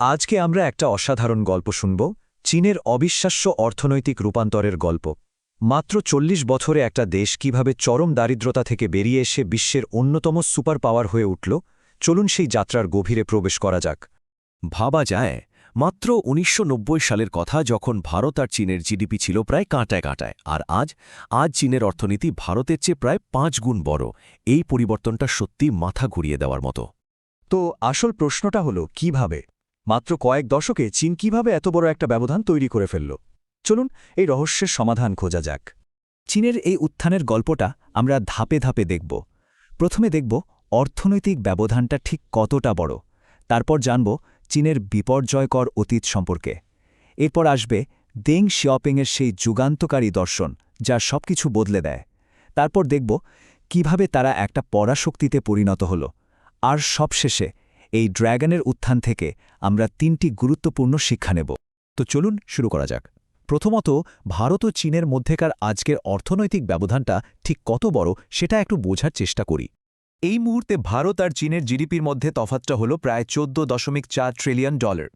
আজকে আমরা একটা অসাধারণ গল্প শুনব, চীনের অবিশ্বাস্য অর্থনৈতিক রূপান্তরের গল্প। মাত্র চল্লিশ বছরে একটা দেশ কীভাবে চরম দারিদ্রতা থেকে বেরিয়ে এসে বিশ্বের অন্যতম সুপার পাওয়ার হয়ে উঠল, চলুন সেই যাত্রার গভীরে প্রবেশ করা যাক। ভাবা যায়, মাত্র উনিশশো নব্বই সালের কথা যখন ভারত আর চীনের জিডিপি ছিল প্রায় কাঁটায় কাঁটায়, আর আজ আজ চীনের অর্থনীতি ভারতের চেয়ে প্রায় পাঁচ গুণ বড়, এই পরিবর্তনটা সত্যি মাথা ঘুরিয়ে দেওয়ার মতো। তো আসল প্রশ্নটা হলো, কীভাবে? মাত্র কয়েক দশকে চীন কীভাবে এত বড় একটা ব্যবধান তৈরি করে ফেলল? চলুন এই রহস্যের সমাধান খোঁজা যাক। চীনের এই উত্থানের গল্পটা আমরা ধাপে ধাপে দেখব। প্রথমে দেখব অর্থনৈতিক ব্যবধানটা ঠিক কতটা বড়। তারপর জানব চীনের বিপর্যয়কর অতীত সম্পর্কে। এরপর আসবে দেং শিয়াওপিংয়ের সেই যুগান্তকারী দর্শন যা সবকিছু বদলে দেয়। তারপর দেখব কীভাবে তারা একটা পরাশক্তিতে পরিণত হল। আর সবশেষে এই ড্র্যাগনের উত্থান থেকে আমরা তিনটি গুরুত্বপূর্ণ শিক্ষা নেব। তো চলুন শুরু করা যাক। প্রথমত, ভারত ও চীনের মধ্যেকার আজকের অর্থনৈতিক ব্যবধানটা ঠিক কত বড় সেটা একটু বোঝার চেষ্টা করি। এই মুহূর্তে ভারত আর চীনের জিডিপির মধ্যে তফাতটা হল প্রায় চোদ্দ দশমিক চার ট্রিলিয়ন ডলার।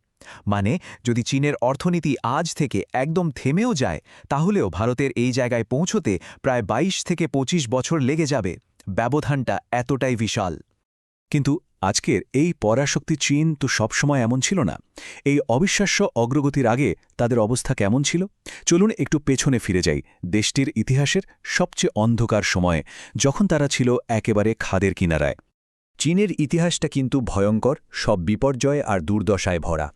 মানে যদি চীনের অর্থনীতি আজ থেকে একদম থেমেও যায়, তাহলেও ভারতের এই জায়গায় পৌঁছতে প্রায় ২২ থেকে ২৫ বছর লেগে যাবে। ব্যবধানটা এতটাই বিশাল। কিন্তু আজকের এই পরাশক্তি চীন তো সবসময় এমন ছিল না। এই অবিশ্বাস্য অগ্রগতির আগে তাদের অবস্থা কেমন ছিল? চলুন একটু পেছনে ফিরে যাই, দেশটির ইতিহাসের সবচেয়ে অন্ধকার সময়ে, যখন তারা ছিল একেবারে খাদের কিনারায়। চীনের ইতিহাসটা কিন্তু ভয়ঙ্কর, সব বিপর্যয় আর দুর্দশায় ভরা।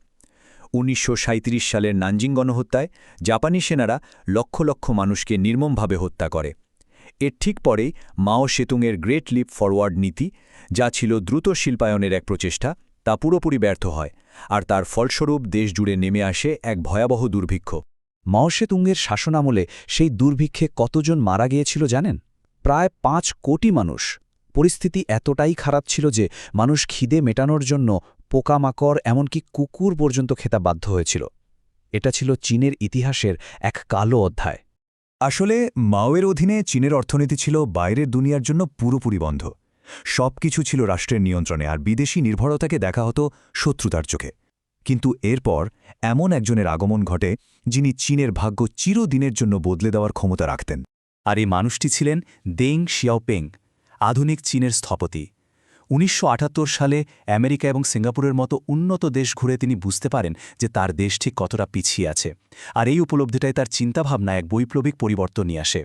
উনিশশো সালের নানজিং গণহত্যায় জাপানি সেনারা লক্ষ লক্ষ মানুষকে নির্মমভাবে হত্যা করে। এর ঠিক পরেই মাও সেতুংয়ের গ্রেট লিপ ফরওয়ার্ড নীতি, যা ছিল দ্রুত শিল্পায়নের এক প্রচেষ্টা, তা পুরোপুরি ব্যর্থ হয় আর তার ফলস্বরূপ দেশ জুড়ে নেমে আসে এক ভয়াবহ দুর্ভিক্ষ। মাও সেতুংয়ের শাসনামলে সেই দুর্ভিক্ষে কতজন মারা গিয়েছিল জানেন? প্রায় পাঁচ কোটি মানুষ। পরিস্থিতি এতটাই খারাপ ছিল যে মানুষ খিদে মেটানোর জন্য পোকামাকড়, এমনকি কুকুর পর্যন্ত খেতা বাধ্য হয়েছিল। এটা ছিল চীনের ইতিহাসের এক কালো অধ্যায়। আসলে মাওয়ের অধীনে চীনের অর্থনীতি ছিল বাইরের দুনিয়ার জন্য পুরোপুরি বন্ধ। সব কিছু ছিল রাষ্ট্রের নিয়ন্ত্রণে আর বিদেশি নির্ভরতাকে দেখা হতো শত্রুতার চোখে। কিন্তু এরপর এমন একজনের আগমন ঘটে যিনি চীনের ভাগ্য চিরদিনের জন্য বদলে দেওয়ার ক্ষমতা রাখতেন। আর এই মানুষটি ছিলেন দেং শিয়াওপেং, আধুনিক চীনের স্থপতি। উনিশশো আটাত্তর সালে আমেরিকা এবং সিঙ্গাপুরের মতো উন্নত দেশ ঘুরে তিনি বুঝতে পারেন যে তার দেশ ঠিক কতটা পিছিয়ে আছে। আর এই উপলব্ধিটাই তার চিন্তাভাবনায় এক বৈপ্লবিক পরিবর্তন নিয়ে আসে।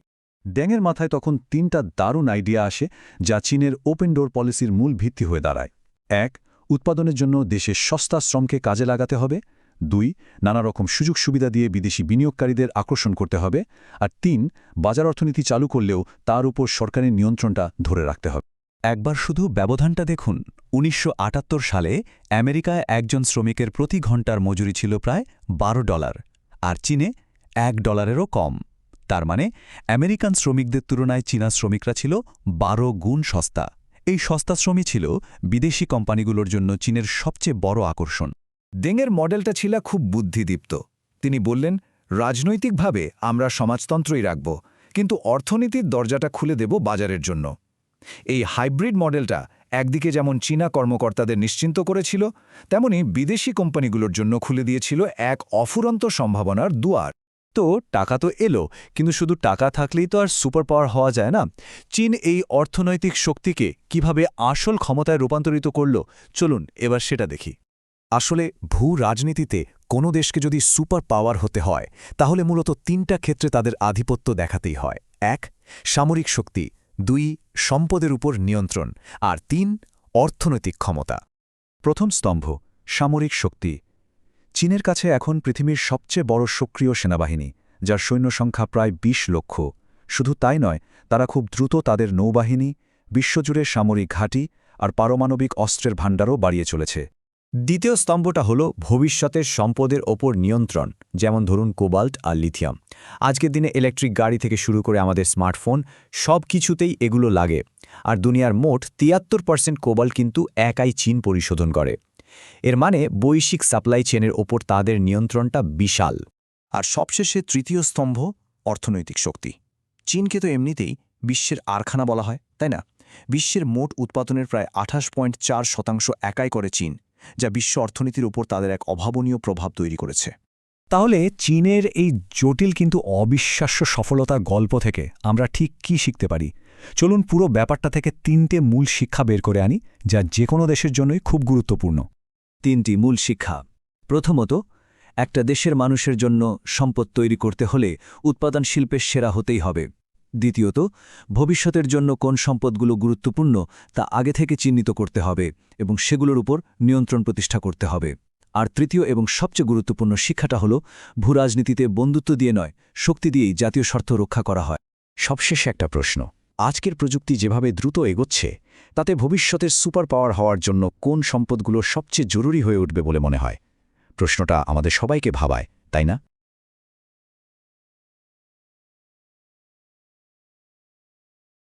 ড্যাংয়ের মাথায় তখন তিনটা দারুণ আইডিয়া আসে যা চীনের ওপেন ডোর পলিসির মূল ভিত্তি হয়ে দাঁড়ায়। এক, উৎপাদনের জন্য দেশের সস্তা শ্রমকে কাজে লাগাতে হবে। দুই, নানা রকম সুযোগ সুবিধা দিয়ে বিদেশি বিনিয়োগকারীদের আকর্ষণ করতে হবে। আর তিন, বাজার অর্থনীতি চালু করলেও তার উপর সরকারের নিয়ন্ত্রণটা ধরে রাখতে হবে। একবার শুধু ব্যবধানটা দেখুন, উনিশশো আটাত্তর সালে আমেরিকায় একজন শ্রমিকের প্রতি ঘণ্টার মজুরি ছিল প্রায় বারো ডলার, আর চীনে এক ডলারেরও কম। তার মানে আমেরিকান শ্রমিকদের তুলনায় চীনা শ্রমিকরা ছিল বারো গুণ সস্তা। এই সস্তা শ্রমই ছিল বিদেশি কোম্পানিগুলোর জন্য চীনের সবচেয়ে বড় আকর্ষণ। ডেংয়ের মডেলটা ছিল খুব বুদ্ধিদীপ্ত। তিনি বললেন, রাজনৈতিকভাবে আমরা সমাজতন্ত্রই রাখব, কিন্তু অর্থনীতির দরজাটা খুলে দেব বাজারের জন্য। এই হাইব্রিড মডেলটা একদিকে যেমন চীনা কর্মকর্তাদের নিশ্চিন্ত করেছিল, তেমনি বিদেশি কোম্পানিগুলোর জন্য খুলে দিয়েছিল এক অফুরন্ত সম্ভাবনার দুয়ার। তো টাকা তো এলো, কিন্তু শুধু টাকা থাকলেই তো আর সুপার পাওয়ার হওয়া যায় না। চীন এই অর্থনৈতিক শক্তিকে কীভাবে আসল ক্ষমতায় রূপান্তরিত করল, চলুন এবার সেটা দেখি। আসলে ভূ রাজনীতিতে কোনো দেশকে যদি সুপার পাওয়ার হতে হয়, তাহলে মূলত তিনটা ক্ষেত্রে তাদের আধিপত্য দেখাতেই হয়। এক, সামরিক শক্তি। দুই, সম্পদের উপর নিয়ন্ত্রণ, আর তিন, অর্থনৈতিক ক্ষমতা। প্রথম স্তম্ভ, সামরিক শক্তি। চীনের কাছে এখন পৃথিবীর সবচেয়ে বড় সক্রিয় সেনাবাহিনী, যার সৈন্য সংখ্যা প্রায় ২০ লক্ষ। শুধু তাই নয়, তারা খুব দ্রুত তাদের নৌবাহিনী, বিশ্বজুড়ে সামরিক ঘাঁটি আর পারমাণবিক অস্ত্রের ভাণ্ডারও বাড়িয়ে চলেছে। দ্বিতীয় স্তম্ভটা হল ভবিষ্যতের সম্পদের ওপর নিয়ন্ত্রণ, যেমন ধরুন কোবাল্ট আর লিথিয়াম। আজকের দিনে ইলেকট্রিক গাড়ি থেকে শুরু করে আমাদের স্মার্টফোন সব কিছুতেই এগুলো লাগে। আর দুনিয়ার মোট তিয়াত্তর পার্সেন্ট কোবাল্ট কিন্তু একাই চীন পরিশোধন করে। এর মানে বৈশ্বিক সাপ্লাই চেনের ওপর তাদের নিয়ন্ত্রণটা বিশাল। আর সবশেষে তৃতীয় স্তম্ভ, অর্থনৈতিক শক্তি। চীনকে তো এমনিতেই বিশ্বের আরখানা বলা হয়, তাই না? বিশ্বের মোট উৎপাদনের প্রায় আঠাশ পয়েন্ট চার শতাংশ একাই করে চীন। যা বিশ্ব অর্থনীতির উপর তাদের এক অভাবনীয় প্রভাব তৈরি করেছে। তাহলে চীনের এই জটিল কিন্তু অবিশ্বাস্য সফলতার গল্প থেকে আমরা ঠিক কি শিখতে পারি? চলুন পুরো ব্যাপারটা থেকে তিনটে মূল শিক্ষা বের করে আনি, যা যে কোনো দেশের জন্যই খুব গুরুত্বপূর্ণ। তিনটি মূল শিক্ষা। প্রথমত, একটা দেশের মানুষের জন্য সম্পদ তৈরি করতে হলে উৎপাদন শিল্পের সেরা হতেই হবে। দ্বিতীয়ত, ভবিষ্যতের জন্য কোন সম্পদগুলো গুরুত্বপূর্ণ তা আগে থেকে চিহ্নিত করতে হবে এবং সেগুলোর উপর নিয়ন্ত্রণ প্রতিষ্ঠা করতে হবে। আর তৃতীয় এবং সবচেয়ে গুরুত্বপূর্ণ শিক্ষাটা হল, ভূরাজনীতিতে বন্ধুত্ব দিয়ে নয়, শক্তি দিয়েই জাতীয় স্বার্থ রক্ষা করা হয়। সবশেষে একটা প্রশ্ন, আজকের প্রযুক্তি যেভাবে দ্রুত এগোচ্ছে, তাতে ভবিষ্যতের সুপার পাওয়ার হওয়ার জন্য কোন সম্পদগুলো সবচেয়ে জরুরি হয়ে উঠবে বলে মনে হয়? প্রশ্নটা আমাদের সবাইকে ভাবায়, তাই না?